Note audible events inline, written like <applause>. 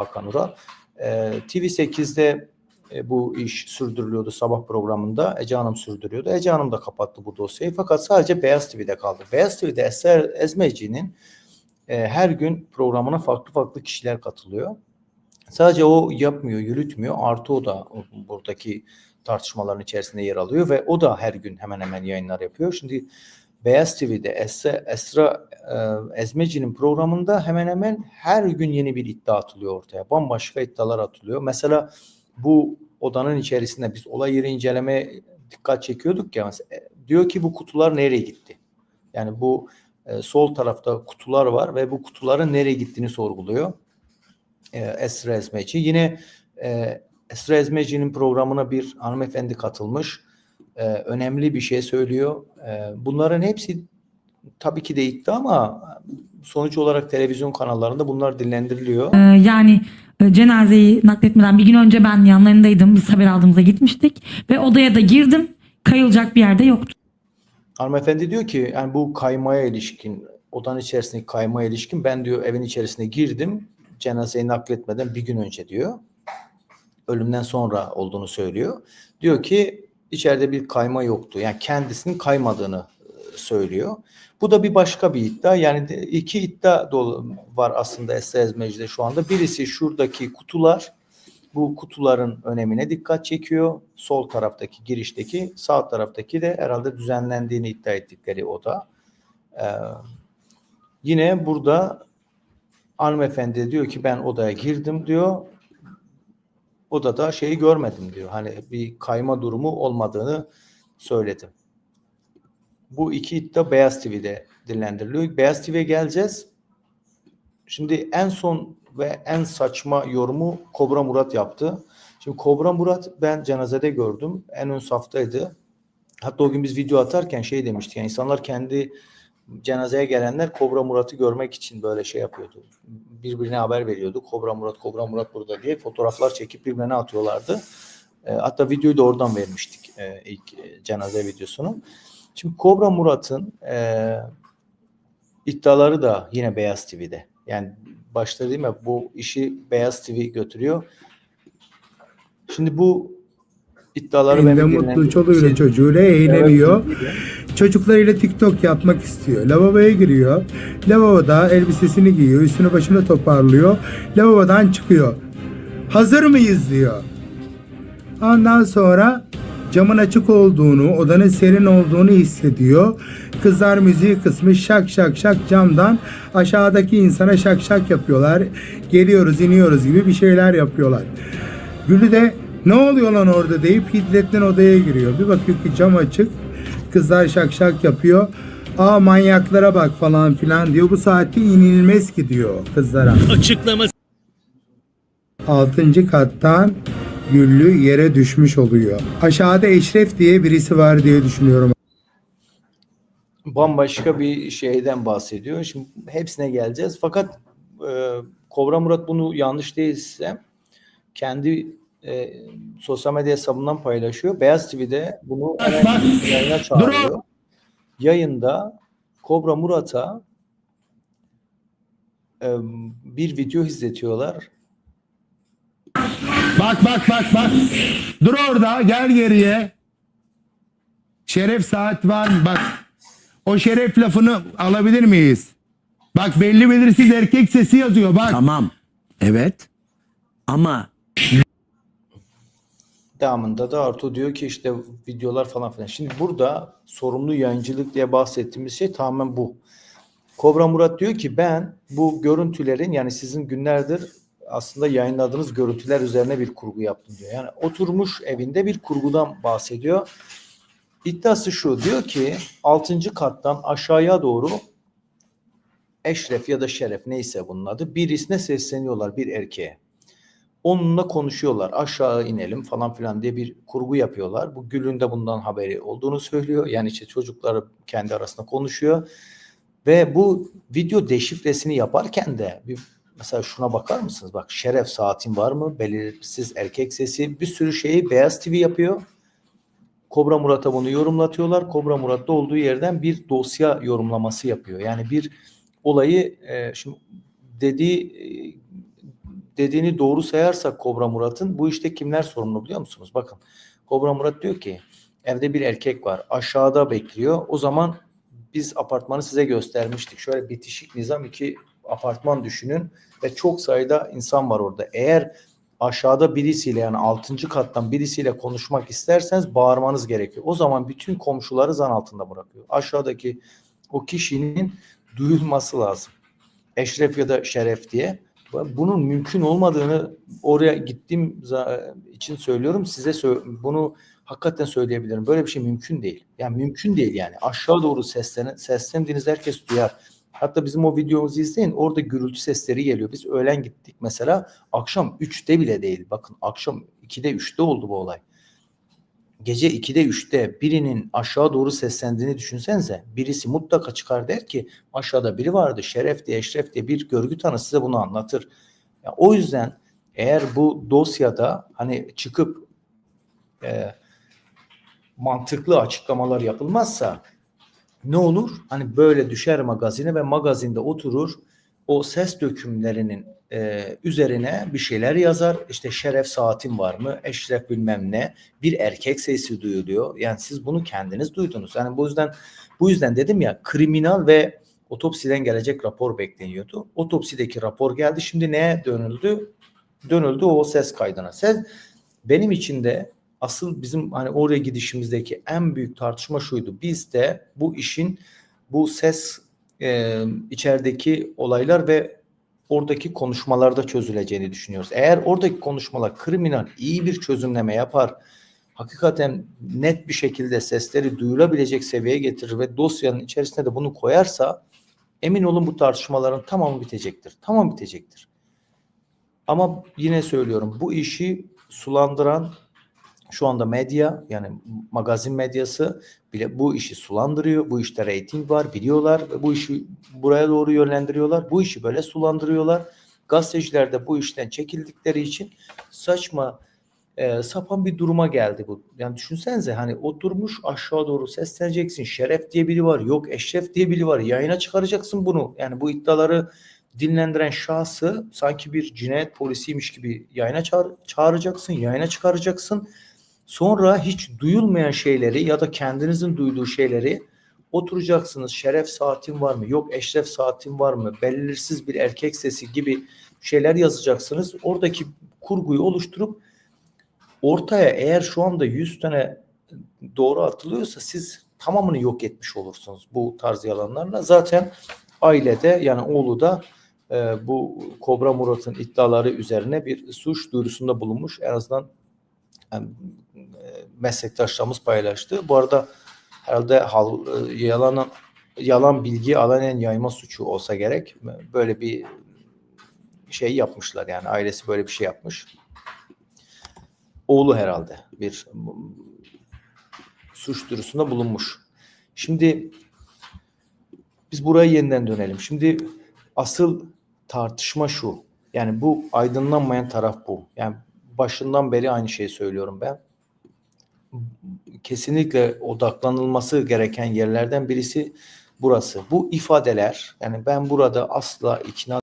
Hakan Ural. Ee, TV8'de e, bu iş sürdürülüyordu sabah programında. Ece Hanım sürdürüyordu. Ece Hanım da kapattı bu dosyayı fakat sadece Beyaz TV'de kaldı. Beyaz TV'de Eser Ezmeci'nin e, her gün programına farklı farklı kişiler katılıyor. Sadece o yapmıyor, yürütmüyor. Artı o da buradaki tartışmaların içerisinde yer alıyor ve o da her gün hemen hemen yayınlar yapıyor. Şimdi Beyaz TV'de Esra, Esra e, Ezmeci'nin programında hemen hemen her gün yeni bir iddia atılıyor ortaya. Bambaşka iddialar atılıyor. Mesela bu odanın içerisinde biz olay yeri incelemeye dikkat çekiyorduk ya. Mesela, e, diyor ki bu kutular nereye gitti? Yani bu e, sol tarafta kutular var ve bu kutuların nereye gittiğini sorguluyor. E, Esra Ezmeci. Yine e, Esra Ezmeci'nin programına bir hanımefendi katılmış. E, önemli bir şey söylüyor. E, bunların hepsi tabii ki de iddia ama sonuç olarak televizyon kanallarında bunlar dillendiriliyor. Ee, yani e, cenazeyi nakletmeden bir gün önce ben yanlarındaydım. Biz haber aldığımızda gitmiştik ve odaya da girdim. Kayılacak bir yerde yoktu. Hanımefendi diyor ki yani bu kaymaya ilişkin odanın içerisindeki kaymaya ilişkin ben diyor evin içerisine girdim cenazeyi nakletmeden bir gün önce diyor. Ölümden sonra olduğunu söylüyor. Diyor ki içeride bir kayma yoktu. Yani kendisinin kaymadığını e, söylüyor. Bu da bir başka bir iddia. Yani iki iddia dolu var aslında Esra Ezmeci'de şu anda. Birisi şuradaki kutular. Bu kutuların önemine dikkat çekiyor. Sol taraftaki girişteki, sağ taraftaki de herhalde düzenlendiğini iddia ettikleri oda. Ee, yine burada hanımefendi diyor ki ben odaya girdim diyor. Odada şeyi görmedim diyor. Hani bir kayma durumu olmadığını söyledim. Bu iki iddia Beyaz TV'de dillendiriliyor. Beyaz TV'ye geleceğiz. Şimdi en son ve en saçma yorumu Kobra Murat yaptı. Şimdi Kobra Murat ben cenazede gördüm. En ön saftaydı. Hatta o gün biz video atarken şey demiştik. Yani insanlar kendi cenazeye gelenler Kobra Murat'ı görmek için böyle şey yapıyordu. Birbirine haber veriyordu. Kobra Murat, Kobra Murat burada diye fotoğraflar çekip birbirine atıyorlardı. E, hatta videoyu da oradan vermiştik e, ilk e, cenaze videosunu. Şimdi Kobra Murat'ın e, iddiaları da yine Beyaz TV'de. Yani başta değil mi bu işi Beyaz TV götürüyor. Şimdi bu iddiaları ben Evde bir mutlu çoluğuyla Şey- çocuğuyla eğleniyor. Evet, Çocuklarıyla TikTok yapmak istiyor. Lavaboya giriyor. Lavaboda elbisesini giyiyor. Üstünü başını toparlıyor. Lavabodan çıkıyor. Hazır mıyız diyor. Ondan sonra camın açık olduğunu, odanın serin olduğunu hissediyor. Kızlar müziği kısmış şak şak şak camdan aşağıdaki insana şak şak yapıyorlar. Geliyoruz iniyoruz gibi bir şeyler yapıyorlar. Gülü de ne oluyor lan orada deyip hiddetle odaya giriyor. Bir bakıyor ki cam açık. Kızlar şak şak yapıyor. Aa manyaklara bak falan filan diyor. Bu saatte inilmez ki diyor kızlara. açıklaması Altıncı kattan Güllü yere düşmüş oluyor. Aşağıda Eşref diye birisi var diye düşünüyorum. bambaşka bir şeyden bahsediyor. Şimdi hepsine geleceğiz. Fakat e, Kobra Murat bunu yanlış değilse kendi e, sosyal medya hesabından paylaşıyor. Beyaz TV'de bunu <laughs> yayına çağırıyor. Yayında Kobra Murat'a e, bir video izletiyorlar. Bak bak bak bak. Dur orada gel geriye. Şeref saat var mı? Bak. O şeref lafını alabilir miyiz? Bak belli belirsiz erkek sesi yazıyor bak. tamam. Evet. Ama Devamında da Artu diyor ki işte videolar falan filan. Şimdi burada sorumlu yayıncılık diye bahsettiğimiz şey tamamen bu. Kobra Murat diyor ki ben bu görüntülerin yani sizin günlerdir aslında yayınladığınız görüntüler üzerine bir kurgu yaptım diyor. Yani oturmuş evinde bir kurgudan bahsediyor. İddiası şu diyor ki 6. kattan aşağıya doğru Eşref ya da Şeref neyse bunun adı birisine sesleniyorlar bir erkeğe onunla konuşuyorlar. Aşağı inelim falan filan diye bir kurgu yapıyorlar. Bu Gül'ün de bundan haberi olduğunu söylüyor. Yani işte çocukları kendi arasında konuşuyor. Ve bu video deşifresini yaparken de bir mesela şuna bakar mısınız? Bak şeref saatin var mı? Belirsiz erkek sesi. Bir sürü şeyi Beyaz TV yapıyor. Kobra Murat'a bunu yorumlatıyorlar. Kobra Murat da olduğu yerden bir dosya yorumlaması yapıyor. Yani bir olayı e, şimdi dediği e, dediğini doğru sayarsak Kobra Murat'ın bu işte kimler sorumlu biliyor musunuz? Bakın Kobra Murat diyor ki evde bir erkek var aşağıda bekliyor. O zaman biz apartmanı size göstermiştik. Şöyle bitişik nizam iki apartman düşünün ve çok sayıda insan var orada. Eğer aşağıda birisiyle yani 6. kattan birisiyle konuşmak isterseniz bağırmanız gerekiyor. O zaman bütün komşuları zan altında bırakıyor. Aşağıdaki o kişinin duyulması lazım. Eşref ya da Şeref diye. Bunun mümkün olmadığını oraya gittiğim için söylüyorum. Size bunu hakikaten söyleyebilirim. Böyle bir şey mümkün değil. Yani mümkün değil yani. Aşağı doğru seslen seslendiğiniz herkes duyar. Hatta bizim o videomuzu izleyin. Orada gürültü sesleri geliyor. Biz öğlen gittik mesela. Akşam 3'te bile değil. Bakın akşam 2'de 3'te oldu bu olay. Gece 2'de 3'te birinin aşağı doğru seslendiğini düşünsenize. Birisi mutlaka çıkar der ki aşağıda biri vardı. Şeref diye, Eşref diye bir görgü tanı size bunu anlatır. Ya, o yüzden eğer bu dosyada hani çıkıp e, mantıklı açıklamalar yapılmazsa ne olur? Hani böyle düşer magazine ve magazinde oturur o ses dökümlerinin e, üzerine bir şeyler yazar. İşte şeref saatin var mı? Eşref bilmem ne. Bir erkek sesi duyuluyor. Yani siz bunu kendiniz duydunuz. Yani bu yüzden bu yüzden dedim ya kriminal ve otopsiden gelecek rapor bekleniyordu. Otopsideki rapor geldi. Şimdi neye dönüldü? Dönüldü o ses kaydına. Ses benim için de asıl bizim hani oraya gidişimizdeki en büyük tartışma şuydu. Biz de bu işin bu ses e, içerideki olaylar ve oradaki konuşmalarda çözüleceğini düşünüyoruz. Eğer oradaki konuşmalar kriminal iyi bir çözümleme yapar, hakikaten net bir şekilde sesleri duyulabilecek seviyeye getirir ve dosyanın içerisine de bunu koyarsa emin olun bu tartışmaların tamamı bitecektir. Tamam bitecektir. Ama yine söylüyorum bu işi sulandıran şu anda medya yani magazin medyası bile bu işi sulandırıyor. Bu işte reyting var biliyorlar bu işi buraya doğru yönlendiriyorlar. Bu işi böyle sulandırıyorlar. Gazeteciler de bu işten çekildikleri için saçma e, sapan bir duruma geldi bu. Yani düşünsenize hani oturmuş aşağı doğru sesleneceksin. Şeref diye biri var. Yok Eşref diye biri var. Yayına çıkaracaksın bunu. Yani bu iddiaları dinlendiren şahsı sanki bir cinayet polisiymiş gibi yayına çağır, çağıracaksın. Yayına çıkaracaksın. Sonra hiç duyulmayan şeyleri ya da kendinizin duyduğu şeyleri oturacaksınız. Şeref saatin var mı? Yok eşref saatin var mı? Belirsiz bir erkek sesi gibi şeyler yazacaksınız. Oradaki kurguyu oluşturup ortaya eğer şu anda 100 tane doğru atılıyorsa siz tamamını yok etmiş olursunuz bu tarz yalanlarla. Zaten ailede yani oğlu da e, bu Kobra Murat'ın iddiaları üzerine bir suç duyurusunda bulunmuş. En azından e, meslektaşlarımız paylaştı. Bu arada herhalde hal, e, yalan yalan bilgi alanen yayma suçu olsa gerek. Böyle bir şey yapmışlar yani ailesi böyle bir şey yapmış. Oğlu herhalde bir suç duyurusunda bulunmuş. Şimdi biz buraya yeniden dönelim. Şimdi asıl tartışma şu. Yani bu aydınlanmayan taraf bu. Yani başından beri aynı şeyi söylüyorum ben. Kesinlikle odaklanılması gereken yerlerden birisi burası. Bu ifadeler yani ben burada asla ikna